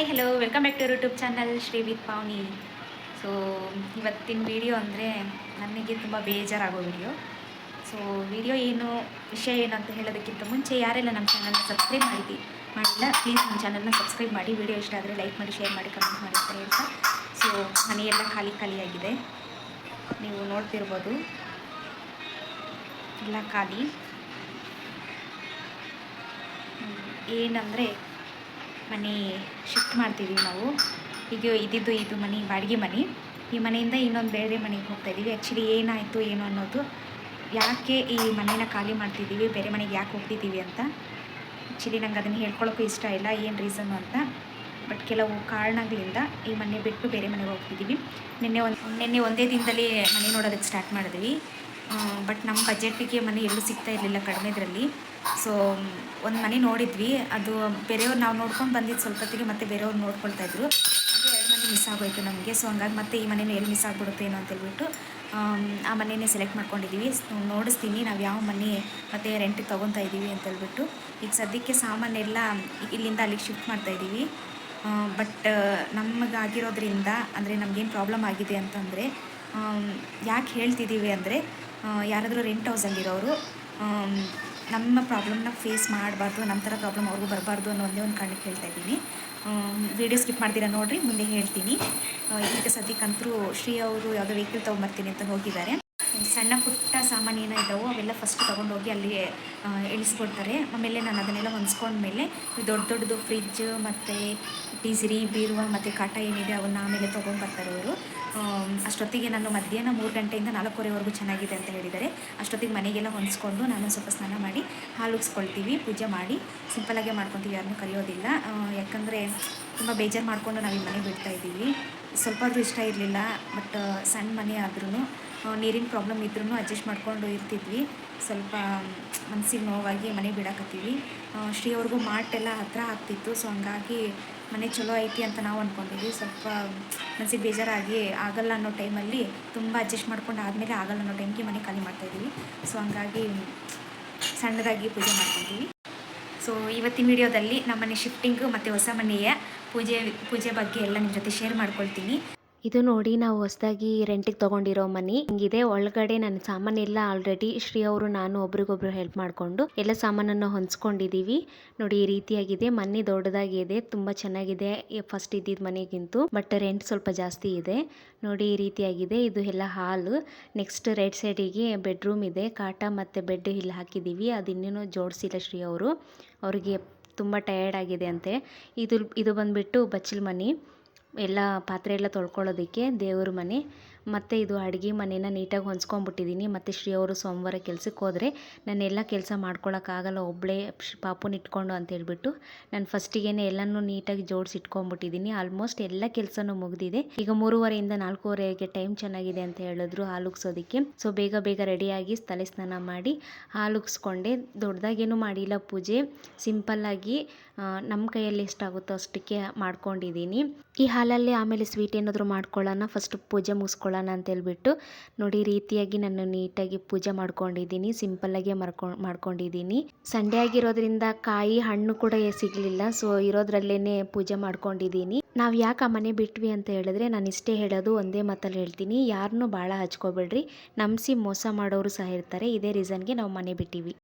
Hi hello welcome back to YouTube channel Shree with Pavani so ಇವತ್ತಿನ video ಅಂದರೆ ನನಗೆ ತುಂಬ ಬೇಜಾರಾಗೋ ವಿಡಿಯೋ ಸೊ ವಿಡಿಯೋ ಏನು, ವಿಷಯ ಏನು ಅಂತ ಹೇಳೋದಕ್ಕಿಂತ ಮುಂಚೆ ಯಾರೆಲ್ಲ ನಮ್ಮ ಚಾನಲ್ನ ಸಬ್ಸ್ಕ್ರೈಬ್ ಮಾಡಿದ್ವಿ ಮಾಡಿಲ್ಲ ಪ್ಲೀಸ್ ನಮ್ಮ ಚಾನಲ್ನ ಸಬ್ಸ್ಕ್ರೈಬ್ ಮಾಡಿ. ವಿಡಿಯೋ ಇಷ್ಟ ಆದರೆ ಲೈಕ್ ಮಾಡಿ ಶೇರ್ ಮಾಡಿ ಕಮೆಂಟ್ ಮಾಡಿ ಅಂತ ಹೇಳ್ತಾ. ಸೊ ಮನೆಯೆಲ್ಲ ಖಾಲಿ ಖಾಲಿಯಾಗಿದೆ ನೀವು ನೋಡ್ತಿರ್ಬೋದು. ಎಲ್ಲ ಖಾಲಿ. ಏನಂದರೆ ಮನೆ ಶಿಫ್ಟ್ ಮಾಡ್ತೀವಿ ನಾವು. ಈಗ ಇದ್ದಿದ್ದು ಇದು ಮನೆ, ಬಾಡಿಗೆ ಮನೆ. ಈ ಮನೆಯಿಂದ ಇನ್ನೊಂದು ಬೇರೆ ಮನೆಗೆ ಹೋಗ್ತಾ ಇದ್ದೀವಿ. ಆ್ಯಕ್ಚುಲಿ ಏನಾಯಿತು, ಏನು ಅನ್ನೋದು. ಯಾಕೆ ಈ ಮನೇನ ಖಾಲಿ ಮಾಡ್ತಿದ್ದೀವಿ? ಬೇರೆ ಮನೆಗೆ ಯಾಕೆ ಹೋಗ್ತಿದ್ದೀವಿ ಅಂತ. ಆ್ಯಕ್ಚುಲಿ ನಂಗೆ ಅದನ್ನು ಹೇಳ್ಕೊಳ್ಳೋಕ್ಕೂ ಇಷ್ಟ ಇಲ್ಲ, ಏನು ರೀಸನ್ನು ಅಂತ. ಬಟ್ ಕೆಲವು ಕಾರಣಗಳಿಂದ ಈ ಮನೆ ಬಿಟ್ಟು ಬೇರೆ ಮನೆಗೆ ಹೋಗ್ತಿದ್ದೀವಿ. ನಿನ್ನೆ ಒಂದು, ನಿನ್ನೆ ಒಂದೇ ದಿನದಲ್ಲಿ ಮನೆ ನೋಡೋದಕ್ಕೆ ಸ್ಟಾರ್ಟ್ ಮಾಡಿದ್ವಿ. ಬಟ್ ನಮ್ಮ ಬಜೆಟಿಗೆ ಮನೆ ಎಲ್ಲೂ ಸಿಗ್ತಾ ಇರಲಿಲ್ಲ ಕಡಿಮೆದ್ರಲ್ಲಿ. ಸೊ ಒಂದು ಮನೆ ನೋಡಿದ್ವಿ. ಅದು ಬೇರೆಯವ್ರು ನಾವು ನೋಡ್ಕೊಂಡು ಬಂದಿದ್ದು ಸ್ವಲ್ಪ ಹೊತ್ತಿಗೆ ಮತ್ತೆ ಬೇರೆಯವ್ರು ನೋಡ್ಕೊಳ್ತಾ ಇದ್ರು. ಹಾಗೆ ಎರಡು ಮನೆ ಮಿಸ್ ಆಗೋಯ್ತು ನಮಗೆ. ಸೊ ಹಂಗಾಗಿ ಮತ್ತೆ ಈ ಮನೇನ ಎಲ್ಲಿ ಮಿಸ್ ಆಗ್ಬಿಡುತ್ತೆ ಏನೋ ಅಂತ ಹೇಳ್ಬಿಟ್ಟು ಆ ಮನೆಯೇ ಸೆಲೆಕ್ಟ್ ಮಾಡ್ಕೊಂಡಿದ್ದೀವಿ ನೋಡಿಸ್ತೀನಿ ನಾವು ಯಾವ ಮನೆ ಮತ್ತೆ ರೆಂಟಿಗೆ ತೊಗೊತಾ ಇದ್ದೀವಿ ಅಂತ ಹೇಳ್ಬಿಟ್ಟು ಈಗ ಸದ್ಯಕ್ಕೆ ಸಾಮಾನೆಲ್ಲ ಇಲ್ಲಿಂದ ಅಲ್ಲಿಗೆ ಶಿಫ್ಟ್ ಮಾಡ್ತಾ ಇದ್ದೀವಿ ಬಟ್, ನಮಗಾಗಿರೋದ್ರಿಂದ ಅಂದರೆ ನಮಗೇನು ಪ್ರಾಬ್ಲಮ್ ಆಗಿದೆ ಅಂತಂದರೆ ಯಾಕೆ ಹೇಳ್ತಿದ್ದೀವಿ ಅಂದರೆ ಯಾರಾದರೂ ರೆಂಟ್ ಹೌಸಲ್ಲಿರೋರು ನಮ್ಮ ಪ್ರಾಬ್ಲಮ್ನ ಫೇಸ್ ಮಾಡಬಾರ್ದು ನಮ್ಮ ಥರ ಪ್ರಾಬ್ಲಮ್ ಅವ್ರಿಗೂ ಬರಬಾರ್ದು ಅನ್ನೋ ಒಂದೇ ಒಂದು ಕಾರಣಕ್ಕೆ ಹೇಳ್ತಾ ಇದ್ದೀನಿ. ವಿಡಿಯೋ ಸ್ಕಿಪ್ ಮಾಡ್ತೀರಾ ನೋಡಿರಿ, ಮುಂದೆ ಹೇಳ್ತೀನಿ. ಈಗ ಸದ್ಯಕ್ಕಂತರೂ ಶ್ರೀ ಅವರು ಯಾವುದೋ ವೆಹಿಕಲ್ ತೊಗೊಂಬರ್ತೀನಿ ಅಂತ ಹೋಗಿದ್ದಾರೆ. ಸಣ್ಣ ಪುಟ್ಟ ಸಾಮಾನು ಏನೋ ಇದ್ದಾವೋ ಅವೆಲ್ಲ ಫಸ್ಟ್ ತೊಗೊಂಡೋಗಿ ಅಲ್ಲಿ ಇಳಿಸ್ಕೊಡ್ತಾರೆ. ಆಮೇಲೆ ನಾನು ಅದನ್ನೆಲ್ಲ ಹೊಂದ್ಸ್ಕೊಂಡ್ಮೇಲೆ ದೊಡ್ಡ ದೊಡ್ಡದು ಫ್ರಿಜ್ ಮತ್ತು ಟೀಸಿರಿ ಬೀರುವ ಮತ್ತು ಕಾಟ ಏನಿದೆ, ಅವನ್ನ ಆಮೇಲೆ ತೊಗೊಂಬರ್ತಾರೆ ಅವರು ಅಷ್ಟೊತ್ತಿಗೆ ನಾನು ಮಧ್ಯಾಹ್ನ ಮೂರು ಗಂಟೆಯಿಂದ ನಾಲ್ಕೂವರೆವರೆಗೂ ಚೆನ್ನಾಗಿದೆ ಅಂತ ಹೇಳಿದ್ದಾರೆ. ಅಷ್ಟೊತ್ತಿಗೆ ಮನೆಗೆಲ್ಲ ಹೊಂದ್ಕೊಂಡು ನಾನು ಸ್ವಲ್ಪ ಸ್ನಾನ ಮಾಡಿ, ಹಾಲು ಉಗ್ಸ್ಕೊಳ್ತೀವಿ, ಪೂಜೆ ಮಾಡಿ ಸಿಂಪಲಾಗೆ ಮಾಡ್ಕೊತೀವಿ ಯಾರನ್ನೂ ಕರೆಯೋದಿಲ್ಲ. ಯಾಕಂದರೆ ತುಂಬ ಬೇಜಾರು ಮಾಡಿಕೊಂಡು ನಾವು ಈ ಮನೆ ಬಿಡ್ತಾ ಇದ್ದೀವಿ. ಸ್ವಲ್ಪ ಆದರೂ ಇಷ್ಟ ಇರಲಿಲ್ಲ, ಬಟ್ ಸಣ್ಣ ಮನೆ ಆದ್ರೂ ನೀರಿನ ಪ್ರಾಬ್ಲಮ್ ಇದ್ರೂ ಅಡ್ಜಸ್ಟ್ ಮಾಡ್ಕೊಂಡು ಇರ್ತಿದ್ವಿ. ಸ್ವಲ್ಪ ಮನಸ್ಸಿಗೆ ನೋವಾಗಿ ಮನೆ ಬಿಡಾಕತ್ತೀವಿ. ಶ್ರೀ ಅವ್ರಿಗೂ ಮಾರ್ಟ್ ಎಲ್ಲ ಹತ್ತಿರ ಆಗ್ತಿತ್ತು ಸೊ ಹಂಗಾಗಿ ಮನೆ ಚಲೋ ಐತಿ ಅಂತ ನಾವು ಅಂದ್ಕೊಂಡಿದ್ವಿ ಸ್ವಲ್ಪ ಮನಸ್ಸಿಗೆ ಬೇಜಾರಾಗಿ ಆಗಲ್ಲ ಅನ್ನೋ ಟೈಮಲ್ಲಿ ತುಂಬ ಅಡ್ಜಸ್ಟ್ ಮಾಡ್ಕೊಂಡು ಆದಮೇಲೆ ಆಗಲ್ಲ ಅನ್ನೋ ಟೈಮ್ಗೆ ಮನೆ ಖಾಲಿ ಮಾಡ್ತಾಯಿದ್ದೀವಿ ಸೊ ಹಂಗಾಗಿ ಸಣ್ಣದಾಗಿ ಪೂಜೆ ಮಾಡ್ಕೊತೀವಿ ಸೊ ಇವತ್ತಿನ ವಿಡಿಯೋದಲ್ಲಿ ನಮ್ಮನೆ ಶಿಫ್ಟಿಂಗು ಮತ್ತು ಹೊಸ ಮನೆಯ ಪೂಜೆ ಪೂಜೆ ಬಗ್ಗೆ ಎಲ್ಲ ನಿಮ್ಮ ಜೊತೆ ಶೇರ್ ಮಾಡ್ಕೊಳ್ತೀನಿ. ಇದು ನೋಡಿ ನಾವು ಹೊಸದಾಗಿ ರೆಂಟಿಗೆ ತಗೊಂಡಿರೋ ಮನೆ. ಹಿಂಗಿದೆ, ಒಳಗಡೆ ನನ್ನ ಸಾಮಾನೆಲ್ಲ ಆಲ್ರೆಡಿ ಶ್ರೀ ಅವರು, ನಾನು ಒಬ್ರಿಗೊಬ್ರು ಹೆಲ್ಪ್ ಮಾಡಿಕೊಂಡು ಎಲ್ಲ ಸಾಮಾನನ್ನು ಹೊಂದ್ಸ್ಕೊಂಡಿದ್ದೀವಿ ನೋಡಿ, ಈ ರೀತಿಯಾಗಿದೆ. ಮನೆ ದೊಡ್ಡದಾಗಿದೆ, ತುಂಬ ಚೆನ್ನಾಗಿದೆ ಫಸ್ಟ್ ಇದ್ದಿದ್ದ ಮನೆಗಿಂತೂ ಬಟ್ ರೆಂಟ್ ಸ್ವಲ್ಪ ಜಾಸ್ತಿ ಇದೆ. ನೋಡಿ, ಈ ರೀತಿಯಾಗಿದೆ. ಇದು ಎಲ್ಲ ಹಾಲು ನೆಕ್ಸ್ಟ್ ರೈಟ್ ಸೈಡಿಗೆ ಬೆಡ್ರೂಮ್ ಇದೆ. ಕಾಟ ಮತ್ತು ಬೆಡ್ ಇಲ್ಲಿ ಹಾಕಿದ್ದೀವಿ ಅದು ಇನ್ನೂ ಜೋಡಿಸಿಲ್ಲ ಶ್ರೀ ಅವರು. ಅವರಿಗೆ ತುಂಬ ಟಯರ್ಡ್ ಆಗಿದೆ ಅಂತೆ. ಇದು ಇದು ಬಂದುಬಿಟ್ಟು ಬಚ್ಚಲ್ ಮನೆ. ಎಲ್ಲ ಪಾತ್ರೆ ಎಲ್ಲ ತೊಳ್ಕೊಳ್ಳೋದಕ್ಕೆ ದೇವ್ರ ಮನೆ. ಮತ್ತು ಇದು ಅಡುಗೆ ಮನೇನ ನೀಟಾಗಿ ಹೊಂದ್ಕೊಂಡ್ಬಿಟ್ಟಿದ್ದೀನಿ ಮತ್ತು ಶ್ರೀ ಅವರು ಸೋಮವಾರ ಕೆಲಸಕ್ಕೆ ಹೋದರೆ ನಾನೆಲ್ಲ ಕೆಲಸ ಮಾಡ್ಕೊಳಕ್ಕಾಗಲ್ಲ. ಒಬ್ಬಳೇ ಪಾಪುನ ಇಟ್ಕೊಂಡು ಅಂತ ಹೇಳ್ಬಿಟ್ಟು ನಾನು ಫಸ್ಟಿಗೆ ಎಲ್ಲನೂ ನೀಟಾಗಿ ಜೋಡಿಸಿ ಇಟ್ಕೊಂಡ್ಬಿಟ್ಟಿದ್ದೀನಿ ಆಲ್ಮೋಸ್ಟ್ ಎಲ್ಲ ಕೆಲಸನೂ ಮುಗಿದಿದೆ. ಈಗ ಮೂರುವರೆಯಿಂದ ನಾಲ್ಕೂವರೆಗೆ ಟೈಮ್ ಚೆನ್ನಾಗಿದೆ ಅಂತ ಹೇಳಿದ್ರು ಹಾಲುಗ್ಸೋದಕ್ಕೆ ಸೊ ಬೇಗ ಬೇಗ ರೆಡಿಯಾಗಿ ತಲೆ ಸ್ನಾನ ಮಾಡಿ ಹಾಲುಗ್ಸ್ಕೊಂಡೆ ದೊಡ್ಡದಾಗೇನು ಮಾಡಿಲ್ಲ ಪೂಜೆ. ಸಿಂಪಲ್ಲಾಗಿ ನಮ್ಮ ಕೈಯಲ್ಲಿ ಎಷ್ಟಾಗುತ್ತೋ ಅಷ್ಟಕ್ಕೆ ಮಾಡ್ಕೊಂಡಿದ್ದೀನಿ. ಈ ಹಾಲಲ್ಲಿ ಆಮೇಲೆ ಸ್ವೀಟ್ ಏನಾದರೂ ಮಾಡ್ಕೊಳ್ಳೋಣ. ಫಸ್ಟ್ ಪೂಜೆ ಮುಗಿಸ್ಕೊಳ್ಳೋಣ ಅಂತ ಹೇಳ್ಬಿಟ್ಟು ನೋಡಿ ರೀತಿಯಾಗಿ ನಾನು ನೀಟಾಗಿ ಪೂಜೆ ಮಾಡ್ಕೊಂಡಿದ್ದೀನಿ ಸಿಂಪಲ್ಲಾಗೆ ಮಾಡ್ಕೊಂಡು ಮಾಡ್ಕೊಂಡಿದ್ದೀನಿ. ಸಂಡೆ ಆಗಿರೋದ್ರಿಂದ ಕಾಯಿ ಹಣ್ಣು ಕೂಡ ಸಿಗಲಿಲ್ಲ ಸೊ ಇರೋದ್ರಲ್ಲೇ ಪೂಜೆ ಮಾಡ್ಕೊಂಡಿದ್ದೀನಿ. ನಾವು ಯಾಕೆ ಆ ಮನೆ ಬಿಟ್ವಿ ಅಂತ ಹೇಳಿದ್ರೆ ನಾನು ಇಷ್ಟೇ ಹೇಳೋದು ಒಂದೇ ಮಾತಲ್ಲಿ ಹೇಳ್ತೀನಿ ಯಾರನ್ನೂ ಭಾಳ ಹಚ್ಕೋಬೇಡ್ರಿ, ನಂಬಿಸಿ ಮೋಸ ಮಾಡೋರು ಸಹ ಇರ್ತಾರೆ, ಇದೇ ರೀಸನ್ಗೆ ನಾವು ಮನೆ ಬಿಟ್ಟಿವಿ.